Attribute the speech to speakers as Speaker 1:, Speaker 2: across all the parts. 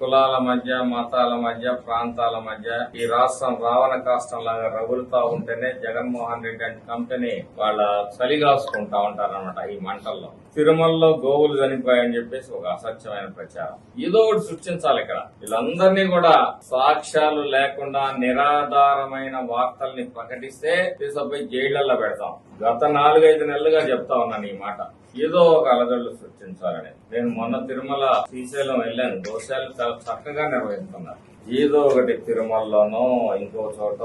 Speaker 1: కులాల మధ్య మతాల మధ్య ప్రాంతాల మధ్య ఈ రాష్ట్రం రావణ కాష్టం లాగా రగులుతా ఉంటేనే జగన్మోహన్ రెడ్డి అంటే కంపెనీ వాళ్ళ చలిగాసుకుంటా ఉంటారనమాట ఈ మంటల్లో. తిరుమలలో గోవులు చనిపోయాయని చెప్పేసి ఒక అసత్యమైన ప్రచారం. ఏదో ఒకటి సృష్టించాలి ఇక్కడ. వీళ్ళందరినీ కూడా సాక్ష్యాలు లేకుండా నిరాధారమైన వార్తల్ని ప్రకటిస్తే తీసుకుపోయి జైళ్ళలో పెడతాం. గత నాలుగైదు నెలలుగా చెప్తా ఉన్నాను ఈ మాట. ఏదో ఒక అలజడులు సృష్టించాలని. నేను మొన్న తిరుమల శ్రీశైలం వెళ్ళాను. దోషాలు చాలా చక్కగా నిర్వహిస్తున్నారు. ఏదో ఒకటి తిరుమలలోనో ఇంకో చోట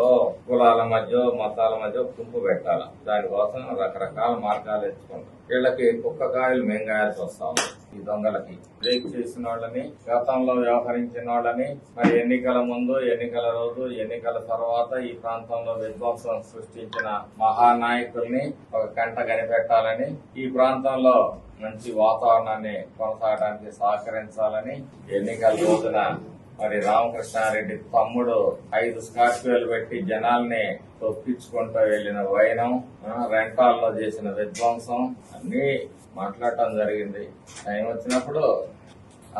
Speaker 1: కులాల మధ్య మతాల మధ్య కుంపు పెట్టాలి? దానికోసం రకరకాల మార్గాలు ఎంచుకుంటాం. వీళ్ళకి కుక్క కాయలు మెంగాయాల్సి కాయాల్సి ఉంది ఈ దొంగలకి బ్రేక్ చేసిన వాళ్ళని గతంలో వ్యవహరించిన వాళ్ళని మరి ఎన్నికల ముందు ఎన్నికల రోజు ఎన్నికల తర్వాత ఈ ప్రాంతంలో విధ్వంసం సృష్టించిన మహానాయకుల్ని ఒక కంట కనిపెట్టాలని ఈ ప్రాంతంలో మంచి వాతావరణాన్ని కొనసాగడానికి సహకరించాలని ఎన్నికల రోజున మరి రామకృష్ణారెడ్డి తమ్ముడు ఐదు స్కార్పియోలు పెట్టి జనాల్ని తొప్పించుకుంటూ వెళ్ళిన వైనం రెంటాల్లో చేసిన విధ్వంసం అన్ని మాట్లాడటం జరిగింది. టైం వచ్చినప్పుడు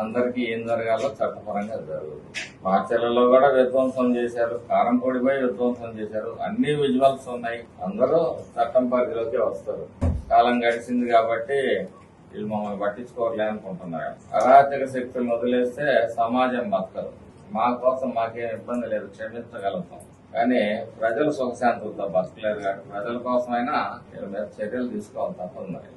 Speaker 1: అందరికీ ఏం జరగాలో చట్టపరంగా జరుగుతుంది. మార్చెలలో కూడా విధ్వంసం చేశారు కారంపొడిపై విధ్వంసం చేశారు అన్ని విజువల్స్ ఉన్నాయి. అందరూ చట్టం పరిధిలోకి వస్తారు. కాలం గడిచింది కాబట్టి వీళ్ళు మమ్మల్ని పట్టించుకోవట్లే అనుకుంటున్నారు. అరాచక శక్తులను వదిలేస్తే సమాజం బతకదు. మా కోసం మాకేం ఇబ్బంది లేదు క్షమించగలుగుతాం. కానీ ప్రజలు సుఖశాంతులతో బతకలేరు కాబట్టి ప్రజల కోసమైనా వీళ్ళ మీద చర్యలు తీసుకోవాలి తప్పదు మరి.